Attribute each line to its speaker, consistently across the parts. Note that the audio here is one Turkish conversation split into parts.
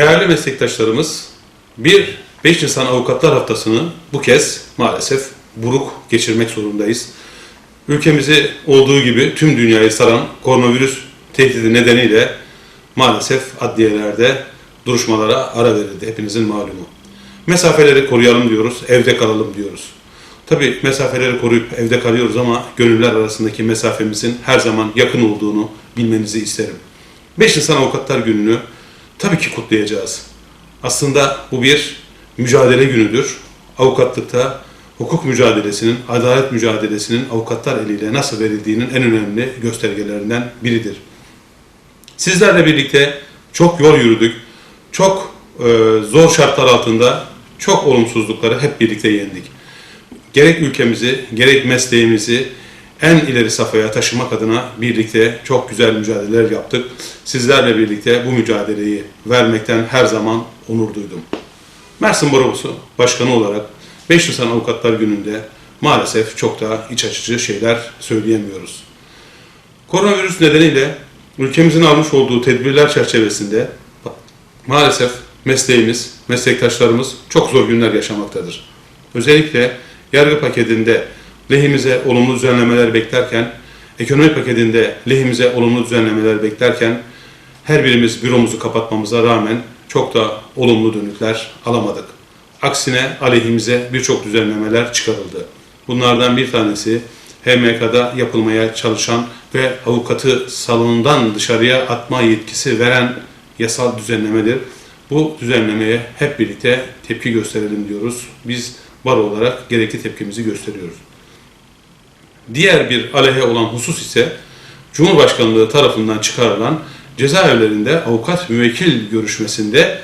Speaker 1: Değerli meslektaşlarımız, bir 5 Nisan Avukatlar Haftası'nı bu kez maalesef buruk geçirmek zorundayız. Ülkemizi olduğu gibi tüm dünyayı saran koronavirüs tehdidi nedeniyle maalesef adliyelerde duruşmalara ara verildi. Hepinizin malumu. Mesafeleri koruyalım diyoruz, evde kalalım diyoruz. Tabi mesafeleri koruyup evde kalıyoruz ama gönüller arasındaki mesafemizin her zaman yakın olduğunu bilmenizi isterim. 5 Nisan Avukatlar Günü'nü tabii ki kutlayacağız. Aslında bu bir mücadele günüdür. Avukatlıkta hukuk mücadelesinin, adalet mücadelesinin avukatlar eliyle nasıl verildiğinin en önemli göstergelerinden biridir. Sizlerle birlikte çok yol yürüdük, çok e, zor şartlar altında çok olumsuzlukları hep birlikte yendik. Gerek ülkemizi, gerek mesleğimizi en ileri safhaya taşımak adına birlikte çok güzel mücadeleler yaptık. Sizlerle birlikte bu mücadeleyi vermekten her zaman onur duydum. Mersin Barosu Başkanı olarak 5 Nisan Avukatlar Günü'nde maalesef çok da iç açıcı şeyler söyleyemiyoruz. Koronavirüs nedeniyle ülkemizin almış olduğu tedbirler çerçevesinde maalesef mesleğimiz, meslektaşlarımız çok zor günler yaşamaktadır. Özellikle yargı paketinde lehimize olumlu düzenlemeler beklerken, ekonomi paketinde lehimize olumlu düzenlemeler beklerken her birimiz büromuzu kapatmamıza rağmen çok da olumlu dönütler alamadık. Aksine aleyhimize birçok düzenlemeler çıkarıldı. Bunlardan bir tanesi HMK'da yapılmaya çalışan ve avukatı salonundan dışarıya atma yetkisi veren yasal düzenlemedir. Bu düzenlemeye hep birlikte tepki gösterelim diyoruz. Biz baro olarak gerekli tepkimizi gösteriyoruz. Diğer bir aleyhe olan husus ise Cumhurbaşkanlığı tarafından çıkarılan cezaevlerinde avukat müvekkil görüşmesinde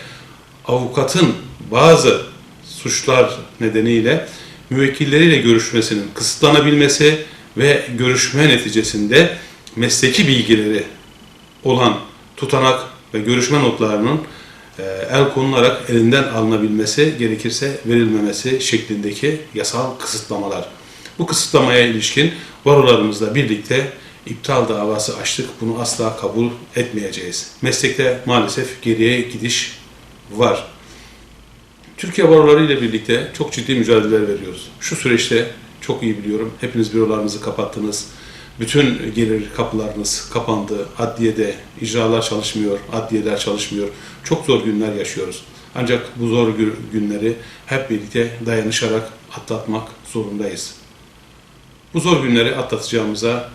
Speaker 1: avukatın bazı suçlar nedeniyle müvekkilleriyle görüşmesinin kısıtlanabilmesi ve görüşme neticesinde mesleki bilgileri olan tutanak ve görüşme notlarının e, el konularak elinden alınabilmesi, gerekirse verilmemesi şeklindeki yasal kısıtlamalar. Bu kısıtlamaya ilişkin barolarımızla birlikte iptal davası açtık. Bunu asla kabul etmeyeceğiz. Meslekte maalesef geriye gidiş var. Türkiye baroları ile birlikte çok ciddi mücadeleler veriyoruz. Şu süreçte çok iyi biliyorum. Hepiniz bürolarınızı kapattınız. Bütün gelir kapılarınız kapandı. Adliyede icralar çalışmıyor, adliyeler çalışmıyor. Çok zor günler yaşıyoruz. Ancak bu zor gü- günleri hep birlikte dayanışarak atlatmak zorundayız. Bu zor günleri atlatacağımıza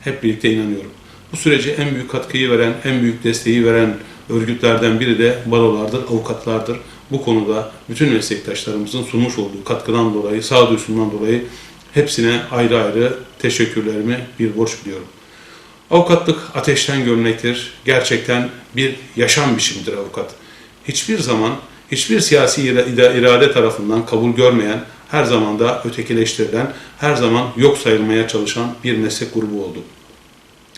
Speaker 1: hep birlikte inanıyorum. Bu sürece en büyük katkıyı veren, en büyük desteği veren örgütlerden biri de barolardır, avukatlardır. Bu konuda bütün meslektaşlarımızın sunmuş olduğu katkıdan dolayı, sağduyusundan dolayı hepsine ayrı ayrı teşekkürlerimi bir borç biliyorum. Avukatlık ateşten gömlektir. Gerçekten bir yaşam biçimidir avukat. Hiçbir zaman hiçbir siyasi ira- ira- irade tarafından kabul görmeyen, her zaman da ötekileştirilen, her zaman yok sayılmaya çalışan bir meslek grubu oldu.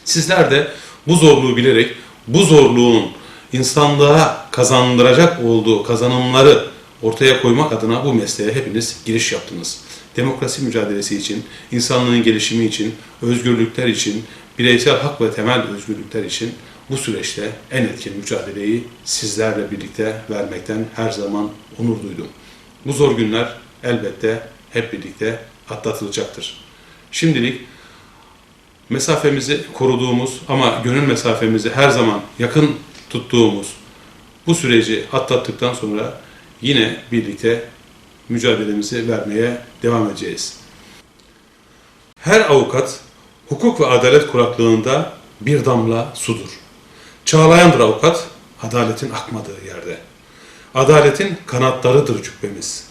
Speaker 1: Sizler de bu zorluğu bilerek bu zorluğun insanlığa kazandıracak olduğu kazanımları ortaya koymak adına bu mesleğe hepiniz giriş yaptınız. Demokrasi mücadelesi için, insanlığın gelişimi için, özgürlükler için, bireysel hak ve temel özgürlükler için bu süreçte en etkin mücadeleyi sizlerle birlikte vermekten her zaman onur duydum. Bu zor günler elbette hep birlikte atlatılacaktır. Şimdilik mesafemizi koruduğumuz ama gönül mesafemizi her zaman yakın tuttuğumuz bu süreci atlattıktan sonra yine birlikte mücadelemizi vermeye devam edeceğiz. Her avukat hukuk ve adalet kuraklığında bir damla sudur. Çağlayandır avukat, adaletin akmadığı yerde. Adaletin kanatlarıdır cübbemiz.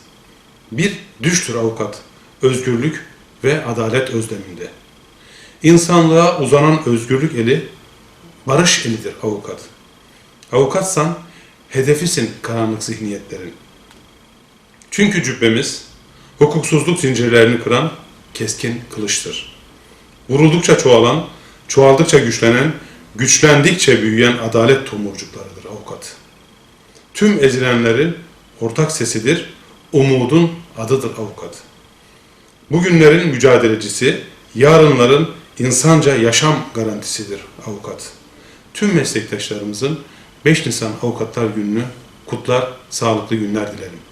Speaker 1: Bir düştür avukat, özgürlük ve adalet özleminde. İnsanlığa uzanan özgürlük eli, barış elidir avukat. Avukatsan, hedefisin karanlık zihniyetlerin. Çünkü cübbemiz, hukuksuzluk zincirlerini kıran keskin kılıçtır. Vuruldukça çoğalan, çoğaldıkça güçlenen, güçlendikçe büyüyen adalet tomurcuklarıdır avukat. Tüm ezilenlerin ortak sesidir, umudun adıdır avukat. Bugünlerin mücadelecisi, yarınların insanca yaşam garantisidir avukat. Tüm meslektaşlarımızın 5 Nisan Avukatlar Günü'nü kutlar, sağlıklı günler dilerim.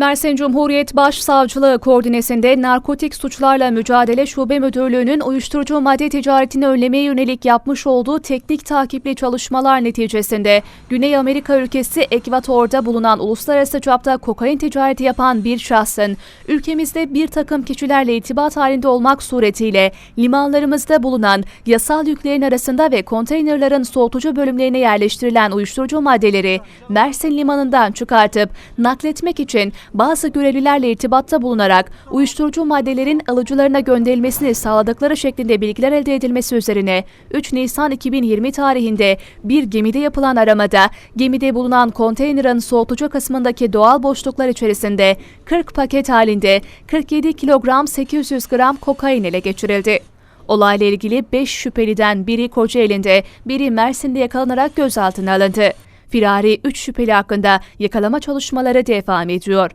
Speaker 2: Mersin Cumhuriyet Başsavcılığı koordinesinde Narkotik Suçlarla Mücadele Şube Müdürlüğü'nün uyuşturucu madde ticaretini önlemeye yönelik yapmış olduğu teknik takipli çalışmalar neticesinde Güney Amerika ülkesi Ekvator'da bulunan uluslararası çapta kokain ticareti yapan bir şahsın ülkemizde bir takım kişilerle irtibat halinde olmak suretiyle limanlarımızda bulunan yasal yüklerin arasında ve konteynerların soğutucu bölümlerine yerleştirilen uyuşturucu maddeleri Mersin limanından çıkartıp nakletmek için bazı görevlilerle irtibatta bulunarak uyuşturucu maddelerin alıcılarına gönderilmesini sağladıkları şeklinde bilgiler elde edilmesi üzerine 3 Nisan 2020 tarihinde bir gemide yapılan aramada gemide bulunan konteynerin soğutucu kısmındaki doğal boşluklar içerisinde 40 paket halinde 47 kilogram 800 gram kokain ele geçirildi. Olayla ilgili 5 şüpheliden biri Kocaeli'nde, biri Mersin'de yakalanarak gözaltına alındı. Firari 3 şüpheli hakkında yakalama çalışmaları devam ediyor.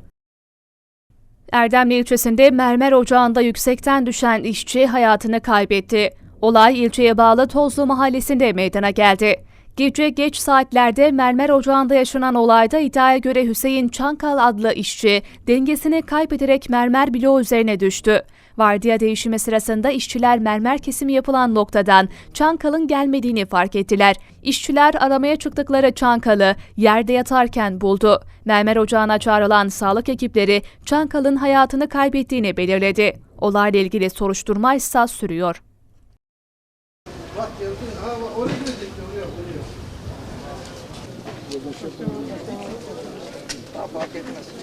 Speaker 2: Erdemli ilçesinde mermer ocağında yüksekten düşen işçi hayatını kaybetti. Olay ilçeye bağlı Tozlu mahallesinde meydana geldi. Gece geç saatlerde mermer ocağında yaşanan olayda iddiaya göre Hüseyin Çankal adlı işçi dengesini kaybederek mermer bloğu üzerine düştü. Vardiya değişimi sırasında işçiler mermer kesimi yapılan noktadan Çankal'ın gelmediğini fark ettiler. İşçiler aramaya çıktıkları Çankal'ı yerde yatarken buldu. Mermer ocağına çağrılan sağlık ekipleri Çankal'ın hayatını kaybettiğini belirledi. Olayla ilgili soruşturma ise sürüyor.
Speaker 3: Fark etmez.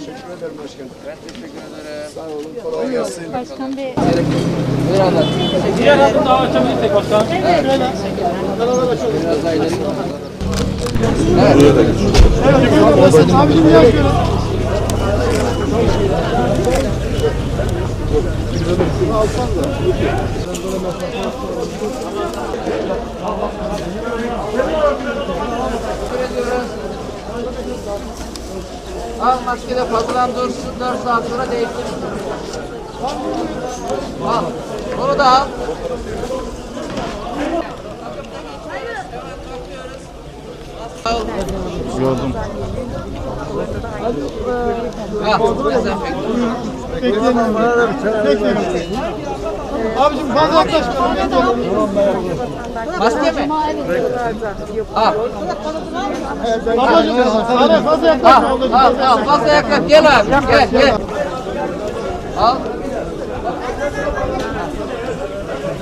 Speaker 4: Teşekkür ederim başkanım.
Speaker 3: Ben teşekkür ederim.
Speaker 4: Sağ olun kolay gelsin.
Speaker 5: Başkan Bey,
Speaker 3: Buyur anlat.
Speaker 6: Diğer hattı daha açabilirsek başkanım.
Speaker 3: Biraz daha ileri.
Speaker 4: Abicim bir yer şöyle.
Speaker 3: Al maskede fazladan dursun 4 saat sonra değiştir. Al. Bunu da al. Al.
Speaker 4: Gördüm.
Speaker 3: Al. Dezenfektan.
Speaker 4: Abicim fazla yaklaşma.
Speaker 3: Maske mi? Al.
Speaker 4: Ablacım sana fazla
Speaker 3: Al.
Speaker 4: yaklaşma ablacım.
Speaker 3: Al. Al. Fazla yaklaş. Gel abi. Gel. Gel. Al.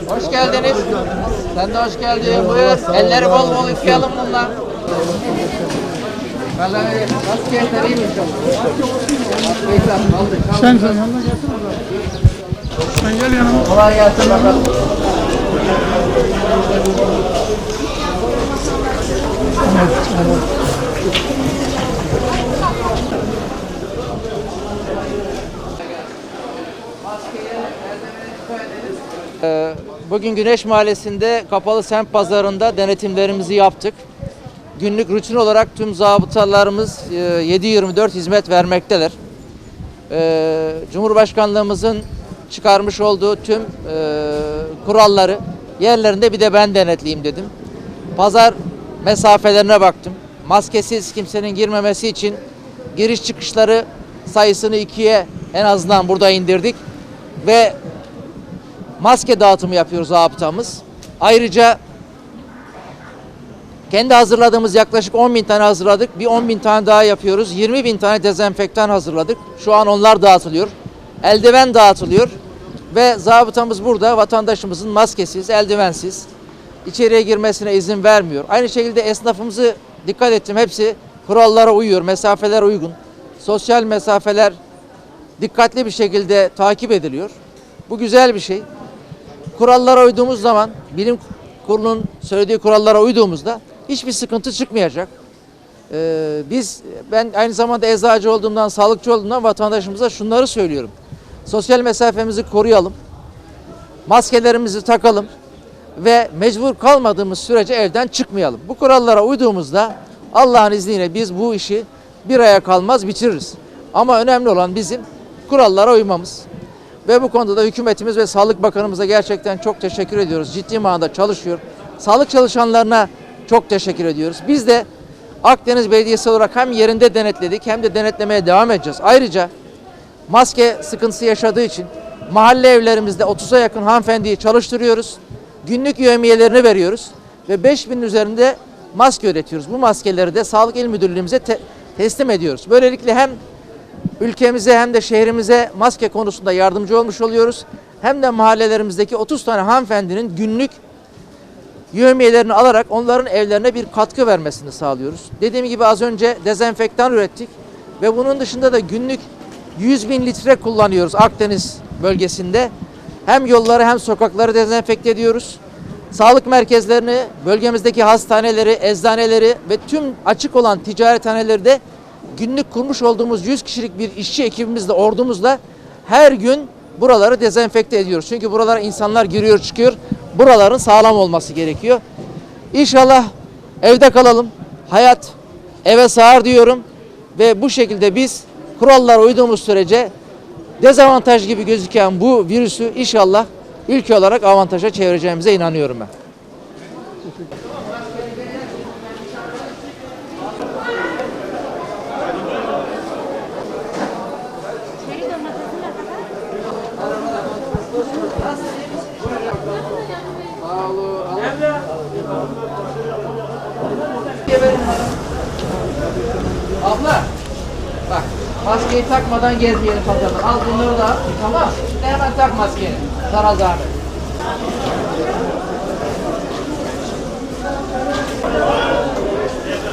Speaker 3: Hoş geldiniz. Sen de hoş geldin. Buyur. Elleri bol bol yıkayalım bunlar. Vallahi? Maskeyi tak, aldık.
Speaker 4: Sen sen yanına gelsene. Sen gel yanıma.
Speaker 3: Kolay gelsin bakalım. Ee, Bugün Güneş Mahallesi'nde kapalı semt pazarında denetimlerimizi yaptık. Günlük rutin olarak tüm zabıtalarımız e, 7-24 hizmet vermekteler. Ee, Cumhurbaşkanlığımızın çıkarmış olduğu tüm e, kuralları yerlerinde bir de ben denetleyeyim dedim. Pazar mesafelerine baktım. Maskesiz kimsenin girmemesi için giriş çıkışları sayısını ikiye en azından burada indirdik. Ve maske dağıtımı yapıyoruz zabıtamız. Ayrıca kendi hazırladığımız yaklaşık 10 bin tane hazırladık. Bir 10 bin tane daha yapıyoruz. 20 bin tane dezenfektan hazırladık. Şu an onlar dağıtılıyor. Eldiven dağıtılıyor. Ve zabıtamız burada vatandaşımızın maskesiz, eldivensiz içeriye girmesine izin vermiyor. Aynı şekilde esnafımızı dikkat ettim. Hepsi kurallara uyuyor, mesafeler uygun. Sosyal mesafeler dikkatli bir şekilde takip ediliyor. Bu güzel bir şey kurallara uyduğumuz zaman bilim kurulunun söylediği kurallara uyduğumuzda hiçbir sıkıntı çıkmayacak. Ee, biz ben aynı zamanda eczacı olduğumdan, sağlıkçı olduğumdan vatandaşımıza şunları söylüyorum. Sosyal mesafemizi koruyalım. Maskelerimizi takalım ve mecbur kalmadığımız sürece evden çıkmayalım. Bu kurallara uyduğumuzda Allah'ın izniyle biz bu işi bir aya kalmaz bitiririz. Ama önemli olan bizim kurallara uymamız. Ve bu konuda da hükümetimiz ve Sağlık Bakanımıza gerçekten çok teşekkür ediyoruz. Ciddi manada çalışıyor. Sağlık çalışanlarına çok teşekkür ediyoruz. Biz de Akdeniz Belediyesi olarak hem yerinde denetledik hem de denetlemeye devam edeceğiz. Ayrıca maske sıkıntısı yaşadığı için mahalle evlerimizde 30'a yakın hanımefendiyi çalıştırıyoruz. Günlük yövmiyelerini veriyoruz ve 5000'in üzerinde maske üretiyoruz. Bu maskeleri de Sağlık İl Müdürlüğümüze te- teslim ediyoruz. Böylelikle hem ülkemize hem de şehrimize maske konusunda yardımcı olmuş oluyoruz. Hem de mahallelerimizdeki 30 tane hanımefendinin günlük yövmiyelerini alarak onların evlerine bir katkı vermesini sağlıyoruz. Dediğim gibi az önce dezenfektan ürettik ve bunun dışında da günlük 100 bin litre kullanıyoruz Akdeniz bölgesinde. Hem yolları hem sokakları dezenfekte ediyoruz. Sağlık merkezlerini, bölgemizdeki hastaneleri, eczaneleri ve tüm açık olan ticarethaneleri de günlük kurmuş olduğumuz 100 kişilik bir işçi ekibimizle, ordumuzla her gün buraları dezenfekte ediyoruz. Çünkü buralara insanlar giriyor çıkıyor. Buraların sağlam olması gerekiyor. İnşallah evde kalalım. Hayat eve sığar diyorum. Ve bu şekilde biz kurallara uyduğumuz sürece dezavantaj gibi gözüken bu virüsü inşallah ülke olarak avantaja çevireceğimize inanıyorum ben. Maskeyi takmadan gezmeyelim pazarda. Al bunları da tamam. Şimdi hemen tak maskeni. Sana zahmet.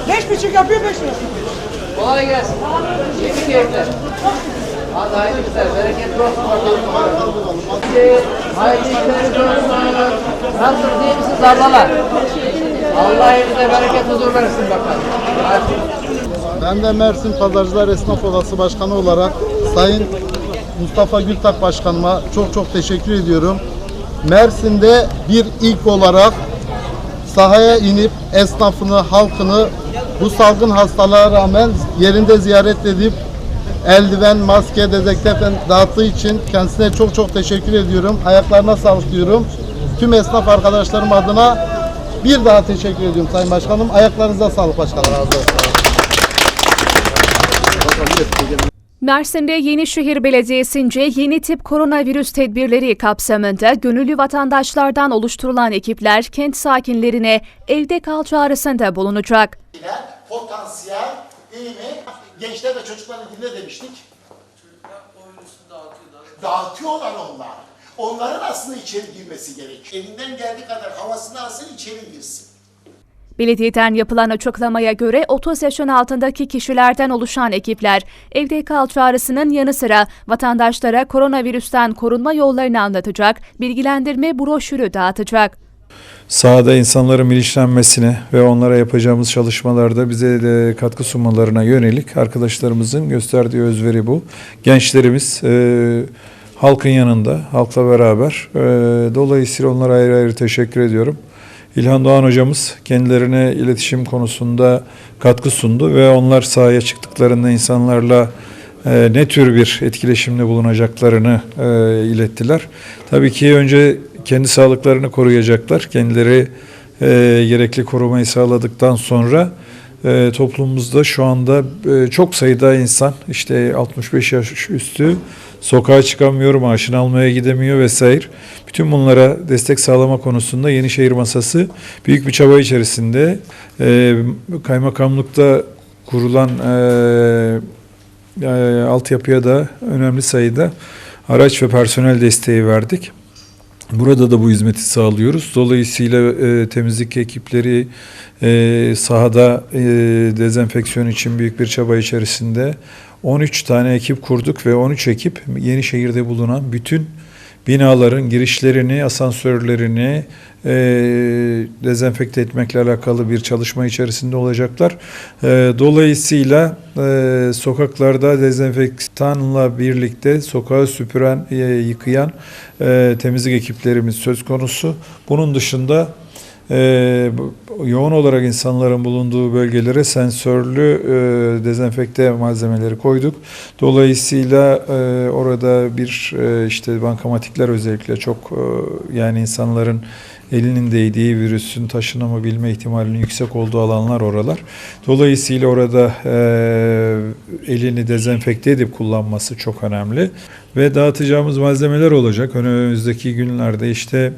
Speaker 5: Beş buçuk yapıyor beş lira.
Speaker 3: Kolay gelsin. İyi keyifler. Hadi hayırlı işler. Bereketli olsun bakalım. Hayırlı işler olsun. Nasılsınız iyi misiniz ablalar? Allah evinize bereket huzur versin bakalım. Hadi.
Speaker 7: Ben de Mersin Pazarcılar Esnaf Odası Başkanı olarak Sayın Mustafa Gültak Başkanıma çok çok teşekkür ediyorum. Mersin'de bir ilk olarak sahaya inip esnafını, halkını bu salgın hastalığa rağmen yerinde ziyaret edip eldiven, maske, dezenfektan dağıttığı için kendisine çok çok teşekkür ediyorum. Ayaklarına sağlık diyorum. Tüm esnaf arkadaşlarım adına bir daha teşekkür ediyorum Sayın Başkanım. Ayaklarınıza sağlık başkanım. Razı olsun.
Speaker 2: Mersin'de Yenişehir Belediyesi'nce yeni tip koronavirüs tedbirleri kapsamında gönüllü vatandaşlardan oluşturulan ekipler kent sakinlerine evde kal çağrısında bulunacak.
Speaker 8: potansiyel değil mi? Gençler ve çocukların dilinde demiştik. Dağıtıyorlar onlar. Onların aslında içeri girmesi gerekiyor. Elinden geldiği kadar havasını alsın içeri girsin.
Speaker 2: Belediyeden yapılan açıklamaya göre 30 yaşın altındaki kişilerden oluşan ekipler evde kal çağrısının yanı sıra vatandaşlara koronavirüsten korunma yollarını anlatacak, bilgilendirme broşürü dağıtacak.
Speaker 9: sahada insanların bilinçlenmesine ve onlara yapacağımız çalışmalarda bize de katkı sunmalarına yönelik arkadaşlarımızın gösterdiği özveri bu. Gençlerimiz e, halkın yanında, halkla beraber. E, dolayısıyla onlara ayrı ayrı teşekkür ediyorum. İlhan Doğan hocamız kendilerine iletişim konusunda katkı sundu ve onlar sahaya çıktıklarında insanlarla e, ne tür bir etkileşimde bulunacaklarını e, ilettiler. Tabii ki önce kendi sağlıklarını koruyacaklar. Kendileri e, gerekli korumayı sağladıktan sonra e, toplumumuzda şu anda e, çok sayıda insan işte 65 yaş üstü sokağa çıkamıyor, maaşını almaya gidemiyor vesaire. Bütün bunlara destek sağlama konusunda Yenişehir Masası büyük bir çaba içerisinde e, kaymakamlıkta kurulan e, e, altyapıya da önemli sayıda araç ve personel desteği verdik. Burada da bu hizmeti sağlıyoruz. Dolayısıyla e, temizlik ekipleri e, sahada e, dezenfeksiyon için büyük bir çaba içerisinde 13 tane ekip kurduk ve 13 ekip Yenişehir'de bulunan bütün binaların girişlerini, asansörlerini e, dezenfekte etmekle alakalı bir çalışma içerisinde olacaklar. E, dolayısıyla e, sokaklarda dezenfektanla birlikte sokağı süpüren, e, yıkayan e, temizlik ekiplerimiz söz konusu. Bunun dışında e, yoğun olarak insanların bulunduğu bölgelere sensörlü e, dezenfekte malzemeleri koyduk. Dolayısıyla e, orada bir e, işte bankamatikler özellikle çok e, yani insanların elinin değdiği virüsün taşınamabilme ihtimalinin yüksek olduğu alanlar oralar. Dolayısıyla orada e, elini dezenfekte edip kullanması çok önemli. Ve dağıtacağımız malzemeler olacak. Önümüzdeki günlerde işte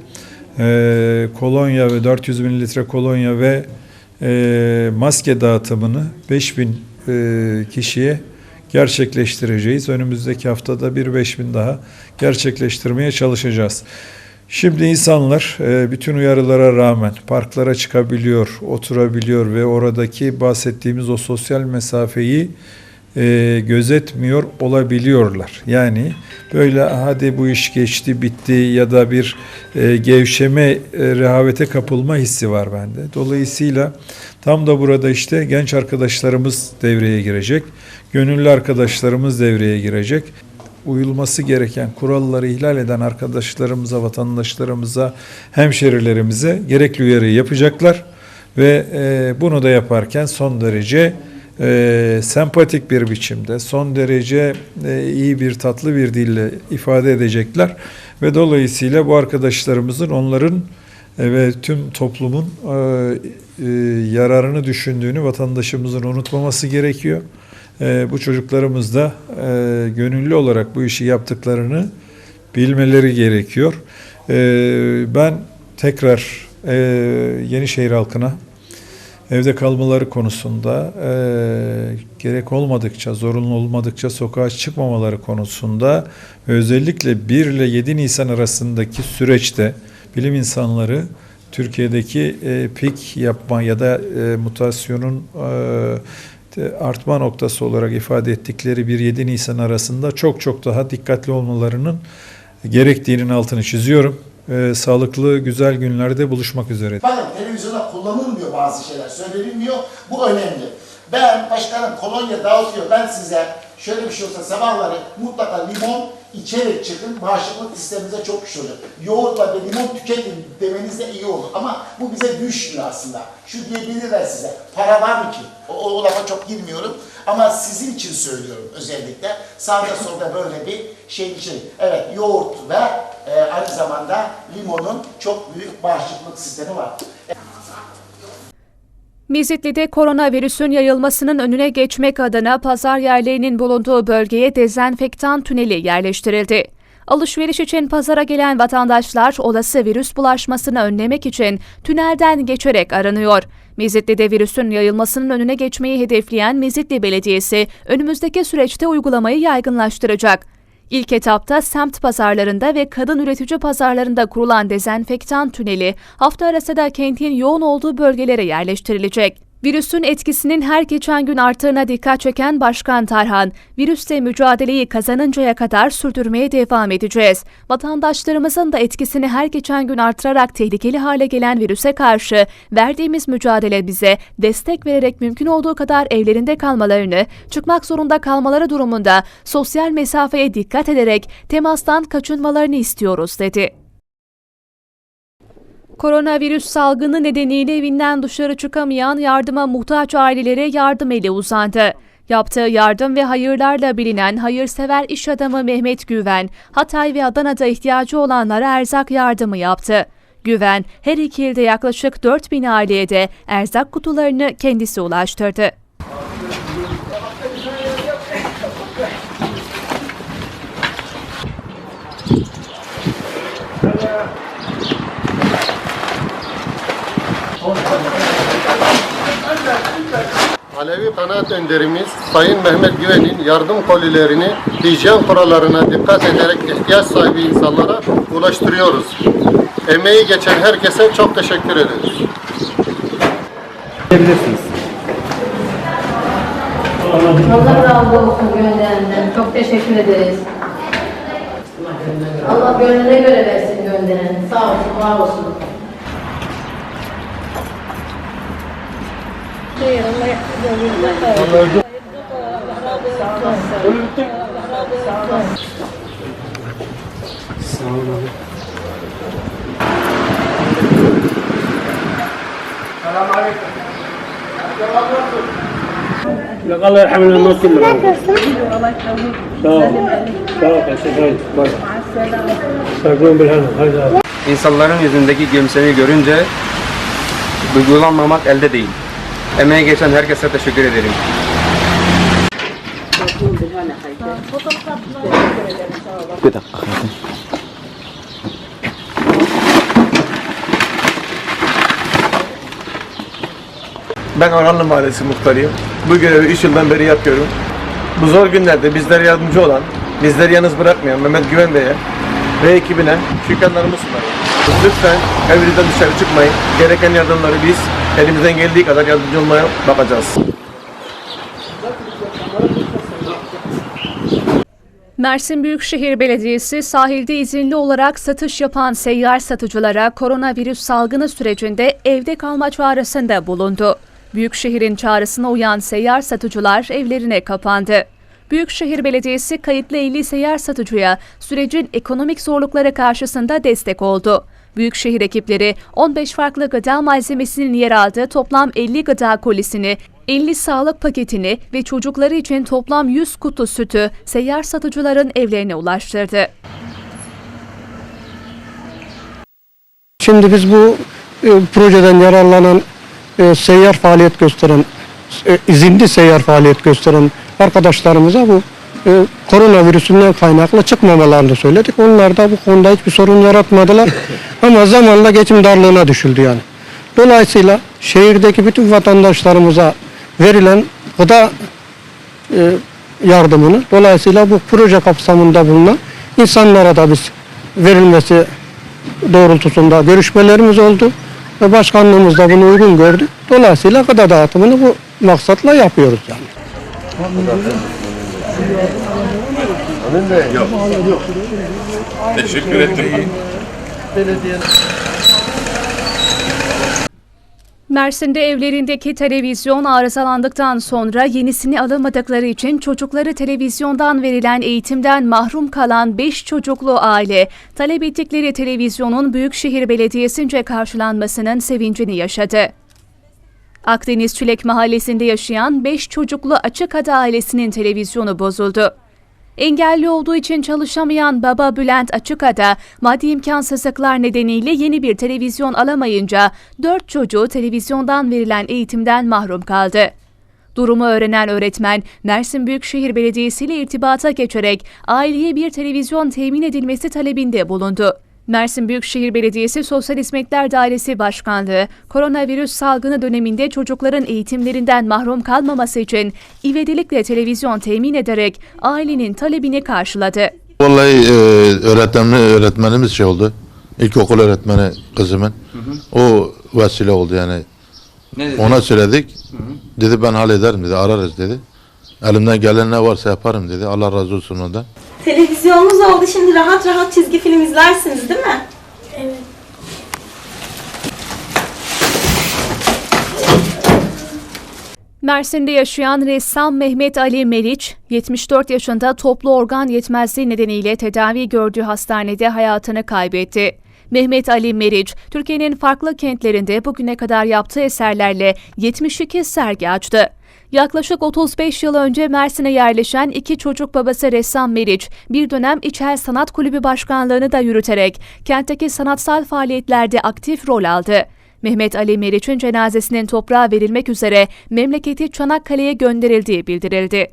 Speaker 9: e, kolonya ve 400 mililitre kolonya ve e, maske dağıtımını 5000 e, kişiye gerçekleştireceğiz. Önümüzdeki haftada bir 5000 daha gerçekleştirmeye çalışacağız. Şimdi insanlar e, bütün uyarılara rağmen parklara çıkabiliyor, oturabiliyor ve oradaki bahsettiğimiz o sosyal mesafeyi e, gözetmiyor olabiliyorlar. Yani böyle hadi bu iş geçti bitti ya da bir e, gevşeme e, rehavete kapılma hissi var bende. Dolayısıyla tam da burada işte genç arkadaşlarımız devreye girecek. Gönüllü arkadaşlarımız devreye girecek uyulması gereken kuralları ihlal eden arkadaşlarımıza, vatandaşlarımıza, hemşerilerimize gerekli uyarıyı yapacaklar ve e, bunu da yaparken son derece e, sempatik bir biçimde, son derece e, iyi bir tatlı bir dille ifade edecekler ve dolayısıyla bu arkadaşlarımızın onların e, ve tüm toplumun e, e, yararını düşündüğünü vatandaşımızın unutmaması gerekiyor. E, bu çocuklarımız da e, gönüllü olarak bu işi yaptıklarını bilmeleri gerekiyor. E, ben tekrar e, Yenişehir halkına evde kalmaları konusunda e, gerek olmadıkça, zorunlu olmadıkça sokağa çıkmamaları konusunda özellikle 1 ile 7 Nisan arasındaki süreçte bilim insanları Türkiye'deki e, pik yapma ya da e, mutasyonun e, artma noktası olarak ifade ettikleri 1-7 Nisan arasında çok çok daha dikkatli olmalarının gerektiğinin altını çiziyorum. E, sağlıklı güzel günlerde buluşmak üzere.
Speaker 8: Bakın televizyonda kullanılmıyor bazı şeyler, söylenilmiyor. Bu önemli. Ben başkanım kolonya dağıtıyor. Ben size şöyle bir şey olsa sabahları mutlaka limon içerek çıkın. Bağışıklık sisteminize çok güçlü olur. Yoğurtla ve limon tüketin demeniz de iyi olur. Ama bu bize düşmüyor aslında. Şu diyebilirler size. Para var mı ki? O, o lafa çok girmiyorum. Ama sizin için söylüyorum özellikle. Sağda solda böyle bir şey için. Evet yoğurt ve e, aynı zamanda limonun çok büyük bağışıklık sistemi var.
Speaker 2: Mizitli'de koronavirüsün yayılmasının önüne geçmek adına pazar yerlerinin bulunduğu bölgeye dezenfektan tüneli yerleştirildi. Alışveriş için pazara gelen vatandaşlar olası virüs bulaşmasını önlemek için tünelden geçerek aranıyor. Mizitli'de virüsün yayılmasının önüne geçmeyi hedefleyen Mizitli Belediyesi önümüzdeki süreçte uygulamayı yaygınlaştıracak. İlk etapta semt pazarlarında ve kadın üretici pazarlarında kurulan dezenfektan tüneli hafta arası da kentin yoğun olduğu bölgelere yerleştirilecek. Virüsün etkisinin her geçen gün arttığına dikkat çeken Başkan Tarhan, virüsle mücadeleyi kazanıncaya kadar sürdürmeye devam edeceğiz. Vatandaşlarımızın da etkisini her geçen gün artırarak tehlikeli hale gelen virüse karşı verdiğimiz mücadele bize destek vererek mümkün olduğu kadar evlerinde kalmalarını, çıkmak zorunda kalmaları durumunda sosyal mesafeye dikkat ederek temastan kaçınmalarını istiyoruz dedi. Koronavirüs salgını nedeniyle evinden dışarı çıkamayan yardıma muhtaç ailelere yardım eli uzandı. Yaptığı yardım ve hayırlarla bilinen hayırsever iş adamı Mehmet Güven, Hatay ve Adana'da ihtiyacı olanlara erzak yardımı yaptı. Güven, her iki ilde yaklaşık 4 bin aileye de erzak kutularını kendisi ulaştırdı.
Speaker 5: Alevi kanaat önderimiz Sayın Mehmet Güven'in yardım kolilerini hijyen kurallarına dikkat ederek ihtiyaç sahibi insanlara ulaştırıyoruz. Emeği geçen herkese çok teşekkür ederiz.
Speaker 10: Allah razı olsun gönderenden. Çok teşekkür ederiz. Allah gönlüne göre versin gönderen. Sağ olsun, var olsun.
Speaker 6: الله يرحمنا الناس اللي معاهم سوا سوا يا سيدي باي تقوم بالهنا هذا insanların yüzündeki gülümsemeyi görünce duygulanmamak elde değil. Emeği geçen herkese teşekkür ederim.
Speaker 11: Ben Orhanlı Mahallesi muhtarıyım. Bu görevi 3 yıldan beri yapıyorum. Bu zor günlerde bizlere yardımcı olan, bizleri yalnız bırakmayan Mehmet Güven Bey'e ve ekibine şükranlarımı sunarım. Lütfen evinizden dışarı çıkmayın. Gereken yardımları biz elimizden geldiği kadar yardımcı olmaya bakacağız.
Speaker 2: Mersin Büyükşehir Belediyesi sahilde izinli olarak satış yapan seyyar satıcılara koronavirüs salgını sürecinde evde kalma çağrısında bulundu. Büyükşehir'in çağrısına uyan seyyar satıcılar evlerine kapandı. Büyükşehir Belediyesi kayıtlı 50 seyyar satıcıya sürecin ekonomik zorlukları karşısında destek oldu. Büyükşehir ekipleri 15 farklı gıda malzemesinin yer aldığı toplam 50 gıda kolisini, 50 sağlık paketini ve çocukları için toplam 100 kutu sütü seyyar satıcıların evlerine ulaştırdı.
Speaker 12: Şimdi biz bu e, projeden yararlanan e, seyyar faaliyet gösteren, e, izinli seyyar faaliyet gösteren arkadaşlarımıza bu e, koronavirüsünden kaynaklı çıkmamalarını söyledik. Onlar da bu konuda hiçbir sorun yaratmadılar. Ama zamanla geçim darlığına düşüldü yani. Dolayısıyla şehirdeki bütün vatandaşlarımıza verilen gıda e, yardımını dolayısıyla bu proje kapsamında bulunan insanlara da biz verilmesi doğrultusunda görüşmelerimiz oldu ve başkanlığımız da bunu uygun gördü. Dolayısıyla gıda dağıtımını bu maksatla yapıyoruz yani.
Speaker 1: Teşekkür ettim.
Speaker 2: Mersin'de evlerindeki televizyon arızalandıktan sonra yenisini alamadıkları için çocukları televizyondan verilen eğitimden mahrum kalan 5 çocuklu aile talep ettikleri televizyonun Büyükşehir Belediyesi'nce karşılanmasının sevincini yaşadı. Akdeniz Çilek Mahallesi'nde yaşayan 5 çocuklu açık ada ailesinin televizyonu bozuldu. Engelli olduğu için çalışamayan baba Bülent Açıkada maddi imkansızlıklar nedeniyle yeni bir televizyon alamayınca dört çocuğu televizyondan verilen eğitimden mahrum kaldı. Durumu öğrenen öğretmen Mersin Büyükşehir Belediyesi ile irtibata geçerek aileye bir televizyon temin edilmesi talebinde bulundu. Mersin Büyükşehir Belediyesi Sosyal Hizmetler Dairesi Başkanlığı, koronavirüs salgını döneminde çocukların eğitimlerinden mahrum kalmaması için ivedilikle televizyon temin ederek ailenin talebini karşıladı.
Speaker 13: Vallahi e, öğretmenli, öğretmenimiz şey oldu. İlkokul öğretmeni kızımın. O vesile oldu yani. Ona söyledik. Dedi ben hallederim dedi. Ararız dedi. Elimden gelen ne varsa yaparım dedi. Allah razı olsun ondan.
Speaker 10: Televizyonunuz oldu şimdi rahat rahat çizgi film izlersiniz değil mi?
Speaker 2: Mersin'de yaşayan ressam Mehmet Ali Meriç, 74 yaşında toplu organ yetmezliği nedeniyle tedavi gördüğü hastanede hayatını kaybetti. Mehmet Ali Meriç, Türkiye'nin farklı kentlerinde bugüne kadar yaptığı eserlerle 72 sergi açtı. Yaklaşık 35 yıl önce Mersin'e yerleşen iki çocuk babası ressam Meriç, bir dönem İçel Sanat Kulübü başkanlığını da yürüterek kentteki sanatsal faaliyetlerde aktif rol aldı. Mehmet Ali Meriç'in cenazesinin toprağa verilmek üzere memleketi Çanakkale'ye gönderildiği bildirildi.